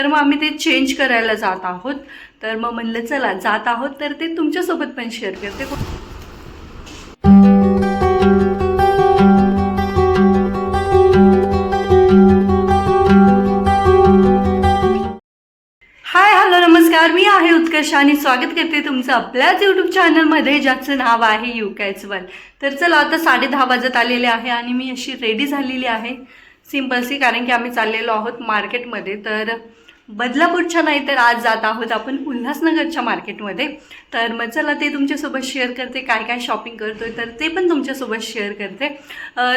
तर मग आम्ही ते चेंज करायला जात आहोत. तर मग म्हणलं चला जात आहोत. तर ते तुमच्यासोबत पण शेअर करते. हाय हॅलो नमस्कार. मी आहे उत्कर्ष आणि स्वागत करते तुमचं आपल्याच यूट्यूब चॅनलमध्ये ज्याचं नाव आहे यू वन तर चला आता साडे दहा वाजत आलेले आहे आणि मी अशी रेडी झालेली आहे. सिम्पलसी कारण की आम्ही चाललेलो आहोत मार्केटमध्ये तर बदलापूरच्या नाही तर आज जात आहोत आपण उल्हासनगरच्या मार्केटमध्ये. तर मग चला ते तुमच्यासोबत शेअर करते काय काय शॉपिंग करतोय तर ते पण तुमच्यासोबत शेअर करते.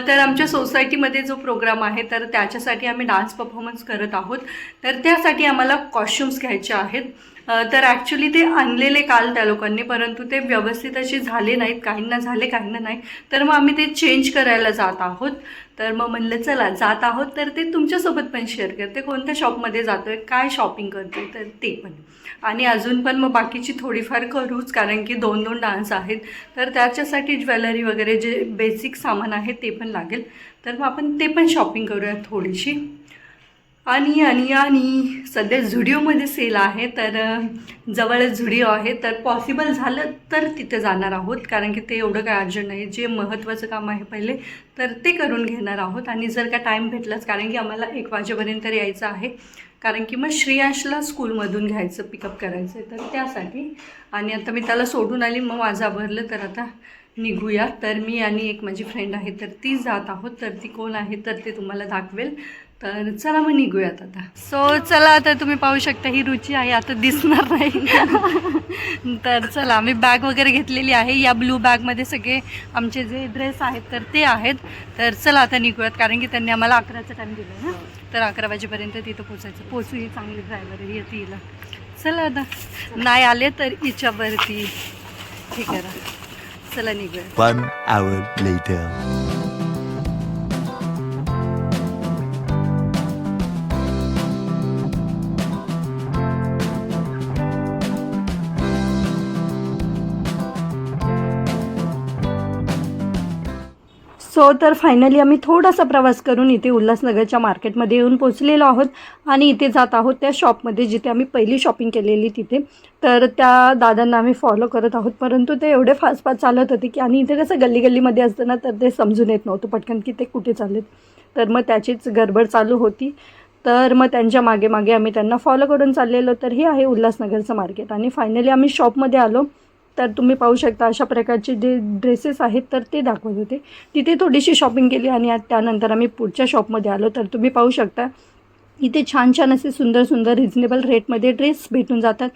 तर आमच्या सोसायटीमध्ये जो प्रोग्राम आहे तर त्याच्यासाठी आम्ही डान्स परफॉर्मन्स करत आहोत. तर त्यासाठी आम्हाला कॉस्ट्युम्स घ्यायचे आहेत. तर ॲक्च्युली ते आणलेले काल त्या लोकांनी परंतु ते व्यवस्थित असे झाले नाहीत काहींना झाले काहींना नाही. तर मग आम्ही ते चेंज करायला जात आहोत. तर मग म्हणलं चला जात आहोत. तर ते तुमच्यासोबत पण शेअर करते. कोणत्या शॉपमध्ये जातो आहे काय शॉपिंग करते तर ते पण. आणि अजून पण मग बाकीची थोडीफार करूच कारण की दोन दोन डान्स आहेत. तर त्याच्यासाठी ज्वेलरी वगैरे जे बेसिक सामान आहे ते पण लागेल. तर मग आपण ते पण शॉपिंग करूया थोडीशी. आणि आणि आणि. सध्या झुडिओमध्ये सेल आहे तर जवळच झुडिओ आहे. तर पॉसिबल झालं तर तिथे जाणार आहोत कारण की ते एवढं काय अर्जंट नाही. जे महत्त्वाचं काम आहे पहिले तर ते करून घेणार आहोत. आणि जर का टाईम भेटलाच कारण की आम्हाला एक वाजेपर्यंत यायचं आहे. कारण की मग श्रेयांशला स्कूलमधून घ्यायचं पिकअप करायचं आहे. तर त्यासाठी. आणि आता मी त्याला सोडून आली मग माझं भरलं तर आता निघूया. तर मी आणि एक माझी फ्रेंड आहे तर ती जात आहोत. तर ती कोण आहे तर ते तुम्हाला दाखवेल. तर चला मग निघूयात आता. सो चला आता तुम्ही पाहू शकता ही रुची आहे आता दिसणार नाही. तर चला आम्ही बॅग वगैरे घेतलेली आहे. या ब्लू बॅगमध्ये सगळे आमचे जे ड्रेस आहेत तर ते आहेत. तर चला आता निघूयात कारण की त्यांनी आम्हाला अकराचा टाईम दिला ना. तर अकरा वाजेपर्यंत तिथं पोचायचं पोचू ही चांगली ड्रायव्हर येते हिला. चला आता. नाही आले तर हिच्यावरती. हे करा. चला निघूया सो तर फायनली आम्ही थोडासा प्रवास करून इथे उल्हासनगरच्या मार्केटमध्ये येऊन पोचलेलो आहोत. आणि इथे जात आहोत त्या शॉपमध्ये जिथे आम्ही पहिली शॉपिंग केलेली तिथे. तर त्या दादांना आम्ही फॉलो करत आहोत. परंतु ते एवढे फास्ट फास्ट चालत होते की आणि इथे कसं गल्ली गल्लीमध्ये असतं ना तर ते समजून येत नव्हतं पटकन की ते कुठे चाललेत. तर मग त्याचीच गडबड चालू होती. तर मग त्यांच्या मागे मागे आम्ही त्यांना फॉलो करून चाललेलो. तर हे आहे उल्हासनगरचं मार्केट आणि फायनली आम्ही शॉपमध्ये आलो. तर तुम्ही पाहू शकता अशा प्रकारचे जे ड्रेसेस आहेत तर ते दाखवत होते. तिथे थोडीशी शॉपिंग केली आणि आज त्यानंतर आम्ही पुढच्या शॉपमध्ये आलो. तर तुम्ही पाहू शकता इथे छान छान असे सुंदर सुंदर रिजनेबल रेटमध्ये ड्रेस भेटून जातात.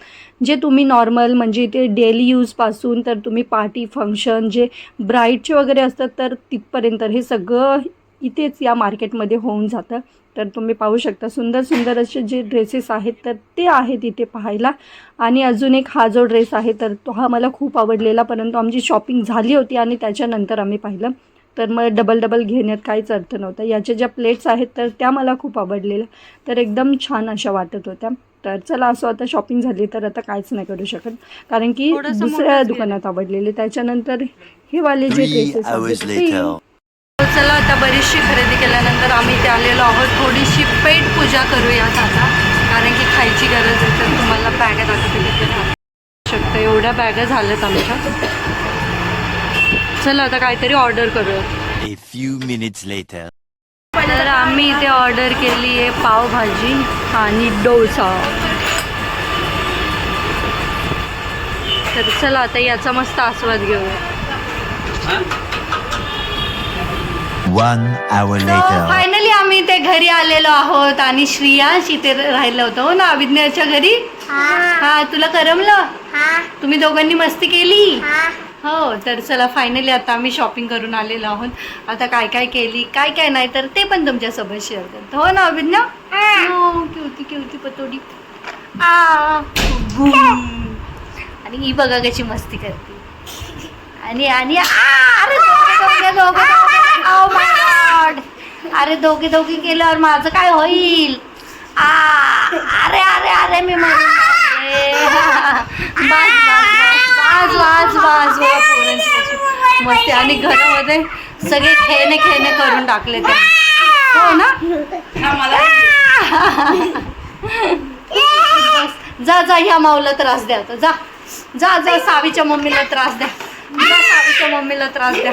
जे तुम्ही नॉर्मल म्हणजे इथे डेली यूजपासून तर तुम्ही पार्टी फंक्शन जे ब्राईडचे वगैरे असतात तर तिथपर्यंत हे सगळं इथेच या मार्केटमध्ये होऊन जातं. तर तुम्ही पाहू शकता सुंदर सुंदर असे जे ड्रेसेस आहेत तर ते आहेत इथे पाहायला. आणि अजून एक हा जो ड्रेस आहे तर तो हा मला खूप आवडलेला. परंतु आमची शॉपिंग झाली होती आणि त्याच्यानंतर आम्ही पाहिलं. तर मग डबल डबल घेण्यात काहीच अर्थ नव्हता. याच्या ज्या प्लेट्स आहेत तर त्या मला खूप आवडलेल्या. तर एकदम छान अशा वाटत होत्या. तर चला असं आता शॉपिंग झाली तर आता काहीच नाही करू शकत. कारण की दुसऱ्या. दुकानात आवडलेले. त्याच्यानंतर हे वाले जे ड्रेसेस आहेत चला आता बरीचशी खरेदी केल्यानंतर आम्ही इथे आलेलो आहोत. थोडीशी पेट पूजा करूयात आता कारण की खायची गरज आहे तर तुम्हाला बॅगा दाखवते. शकतं. एवढ्या बॅगा झाल्यात आमच्या. चला आता काहीतरी ऑर्डर करूया. A few minutes later. तर आम्ही इथे ऑर्डर केली आहे पावभाजी आणि डोसा. तर चला आता याचा मस्त आस्वाद घेऊया. One hour later. फायनली आम्ही ते घरी आलेलो आहोत आणि श्रियांश इथे राहिलं होतं. हो ना अभिज्ञाच्या घरी? हा. तुला करमलं? तुम्ही दोघांनी मस्ती केली? हो. तर चला फायनली आता आम्ही शॉपिंग करून आलेलो आहोत. आता काय काय केली काय काय नाही तर ते पण तुमच्यासोबत शेअर करतो. हो ना अभिज्ञा हो. केवती केवती पतोडी. आ बुम. आणि ही बघा कशी मस्ती करते. आणि आणि आ, अरे दोघे दोघे दोघे दोघे Oh my God. अरे दोघे दोघे केल्यावर माझं काय होईल? आ अरे अरे अरे मी मरून जाते. बस बस बस बस बस बस पोरांची कशी मस्ती. आणि घरामध्ये सगळे खेळणे खेळणे करून टाकले ते. हो ना? जा जा ह्या माऊला त्रास द्या. आता जा जा जा सावीच्या मम्मीला त्रास द्या. जा सावीच्या मम्मीला त्रास द्या.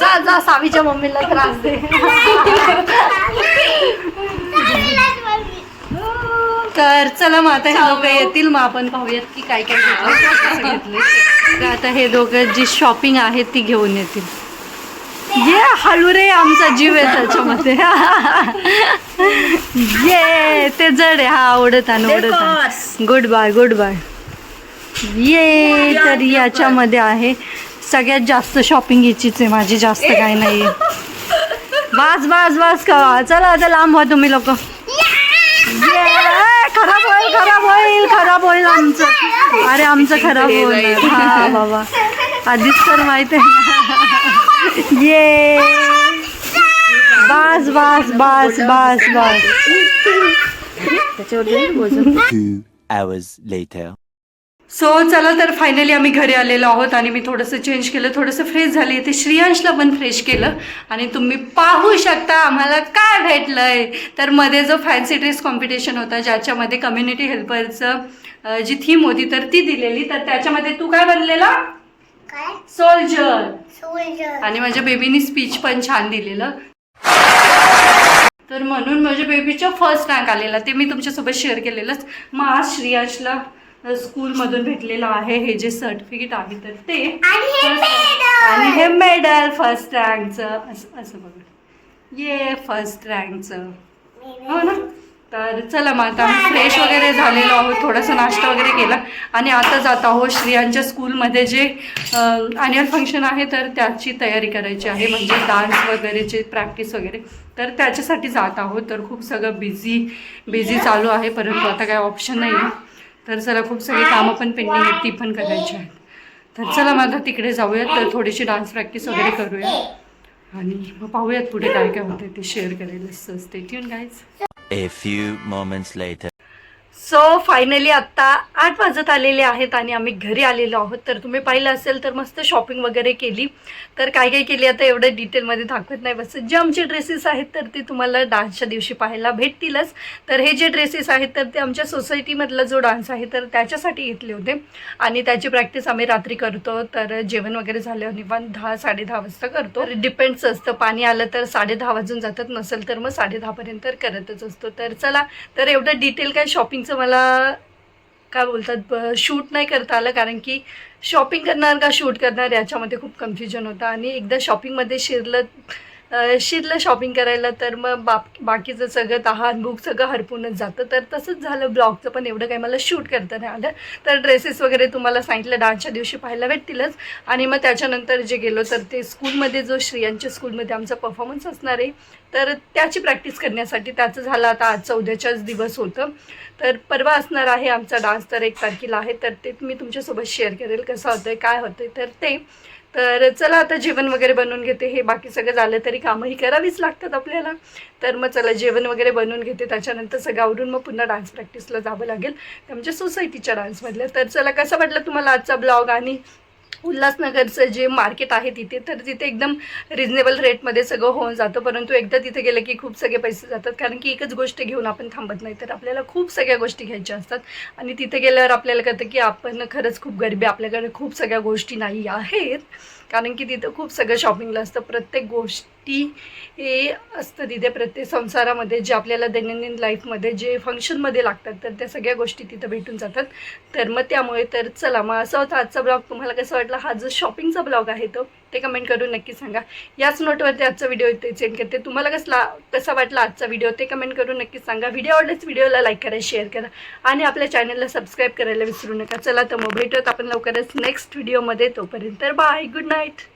जा जा सावीच्या मम्मीला त्रास दे तर चला मग आता हे दोघं येतील मग आपण पाहूयात की काय काय घेतलं तर आता हे दोघं जी शॉपिंग आहे ती घेऊन येतील. ये हळू रे आमचा जीव आहे त्याच्यामध्ये. ये ते जड आहे. हा आवडत आहे गुड बाय गुड बाय ये तर याच्यामध्ये आहे. सगळ्यात जास्त शॉपिंग याचीच आहे माझी जास्त काय नाही. वास वास वास का? चला आता लांब व्हा तुम्ही लोक. खराब होईल खराब होईल खराब होईल आमचं. अरे आमचं खराब होईल हा बाबा. आधीच तर माहीत आहे ना. ये बास बास बास बास बास Two hours later. सो चला तर फायनली आम्ही घरी आलेलो आहोत आणि मी थोडंसं चेंज केलं थोडंसं फ्रेश झाली. ते श्रियांशला पण फ्रेश केलं. आणि तुम्ही पाहू शकता आम्हाला काय भेटलंय. तर मध्ये जो फॅन्सी ड्रेस कॉम्पिटिशन होता ज्याच्यामध्ये कम्युनिटी हेल्परचं जी थीम होती तर ती दिलेली. तर त्याच्यामध्ये तू काय बनलेला? सोल्जर सोल्जर आणि माझ्या बेबीनी स्पीच पण छान दिलेलं. तर म्हणून माझ्या बेबीच्या फर्स्ट रँक आलेला. ते मी तुमच्यासोबत शेअर केलेलंच. मग आज श्रियांशला. स्कूलमधून भेटलेलं आहे. हे जे सर्टिफिकेट आहे तर ते आणि हे मेडल फर्स्ट रँकचं असं असं बघा. ये फर्स्ट रँकचं हो ना? तर चला मग आता आम्ही फ्रेश वगैरे झालेलो आहोत. थोडासा नाश्ता वगैरे केला. आणि आता जात आहोत श्रियांच्या स्कूलमध्ये जे ॲन्युअल फंक्शन आहे तर त्याची तयारी करायची आहे. म्हणजे डान्स वगैरेचे प्रॅक्टिस वगैरे तर त्याच्यासाठी जात आहोत. तर खूप सगळं बिझी बिझी चालू आहे. परंतु आता काय ऑप्शन नाही आहे तर चला खूप सगळी कामं पण पेंडिंग आहेत ती पण करायची आहेत. तर चला मग आता तिकडे जाऊयात तर थोडीशी डान्स प्रॅक्टिस वगैरे करूया. आणि मग पाहूयात पुढे काय काय होतं ते शेअर करायला. स्टे ठेवून guys A few moments later. So finally आत्ता आठ वाजत आलेले आहेत आणि आम्ही घरी आलेलो आहोत. तर तुम्ही पाहिलं असेल तर मस्त शॉपिंग वगैरे केली. तर काय काय केली आता एवढं डिटेलमध्ये दाखवत नाही बस जे आमचे ड्रेसेस आहेत तर ते तुम्हाला डान्सच्या दिवशी पाहायला भेटतीलच. तर हे जे ड्रेसेस आहेत तर ते आमच्या सोसायटीमधला जो डान्स आहे तर त्याच्यासाठी घेतले होते. आणि त्याची प्रॅक्टिस आम्ही रात्री करतो. तर जेवण वगैरे झालं निवान दहा साडे दहा वाजता करतो. डिपेंड्स असतं. पाणी आलं तर साडे दहा वाजून जातात. नसेल तर मग साडे दहापर्यंत करतच असतो. तर चला तर एवढं डिटेल काय शॉपिंग शॉपिंगचं मला काय बोलतात शूट नाही करता आलं कारण की शॉपिंग करणार का शूट करणार याच्यामध्ये खूप कन्फ्युजन होतं. आणि एकदा शॉपिंगमध्ये शिरलं शिरलं शॉपिंग करायला तर मग बाप बाकीचं सगळं तहान बुक सगळं हरपूनच जातं. तर तसंच झालं ब्लॉगचं पण एवढं काही मला शूट करता नाही आलं. तर ड्रेसेस वगैरे तुम्हाला सांगितलं डान्सच्या दिवशी पाहायला भेटतीलच. आणि मग त्याच्यानंतर जे गेलो तर ते स्कूलमध्ये जो श्रियांच्या स्कूलमध्ये आमचा परफॉर्मन्स असणार आहे तर त्याची प्रॅक्टिस करण्यासाठी त्याचं झालं आता आजचा उद्याच्याच दिवस होतं. तर परवा असणार आहे आमचा डान्स तर एक तारखेला आहे. तर ते मी तुमच्यासोबत शेअर करेल कसं होतं आहे काय होतं आहे तर ते तर चला आता जेवण वगैरे बनवून घेते. हे बाकी सगळं झालं तरी कामंही करावीच लागतात आपल्याला. तर मग चला जेवण वगैरे बनवून घेते. त्याच्यानंतर सगळं आवरून मग पुन्हा डान्स प्रॅक्टिसला जावं लागेल. आमच्या सोसायटीच्या डान्समधल्या तर चला कसं वाटलं तुम्हाला आजचा ब्लॉग आणि उल्हासनगरचं जे मार्केट आहे तिथे तर तिथे एकदम रिजनेबल रेटमध्ये सगळं होऊन जातं. परंतु एकदा तिथे गेलं की खूप सगळे पैसे जातात. कारण की एकच गोष्ट घेऊन आपण थांबत नाही. तर आपल्याला खूप सगळ्या गोष्टी घ्यायच्या असतात. आणि तिथे गेल्यावर आपल्याला कळतं की आपण खरंच खूप गरिबी आपल्याकडे खूप सगळ्या गोष्टी नाही आहेत. कारण की तिथं खूप सगळं शॉपिंगला असतं. प्रत्येक गोष्ट हे असतं तिथे प्रत्येक संसारामध्ये जे आपल्याला दैनंदिन लाईफमध्ये जे फंक्शनमध्ये लागतात तर त्या सगळ्या गोष्टी तिथं भेटून जातात. तर मग त्यामुळे तर चला मग असा होता आजचा ब्लॉग. तुम्हाला कसं वाटला? हा जो शॉपिंगचा ब्लॉग आहे तो ते कमेंट करून नक्की सांगा. याच नोटवरती आजचा व्हिडिओ इथे सेंड करते. तुम्हाला कसला कसा वाटला आजचा व्हिडिओ ते कमेंट करून नक्की सांगा. व्हिडिओ आवडल्यास व्हिडिओला लाईक करा शेअर करा आणि आपल्या चॅनलला सबस्क्राईब करायला विसरू नका. चला तर मग भेटूयात आपण लवकरच नेक्स्ट व्हिडिओमध्ये. तोपर्यंत बाय गुड नाईट.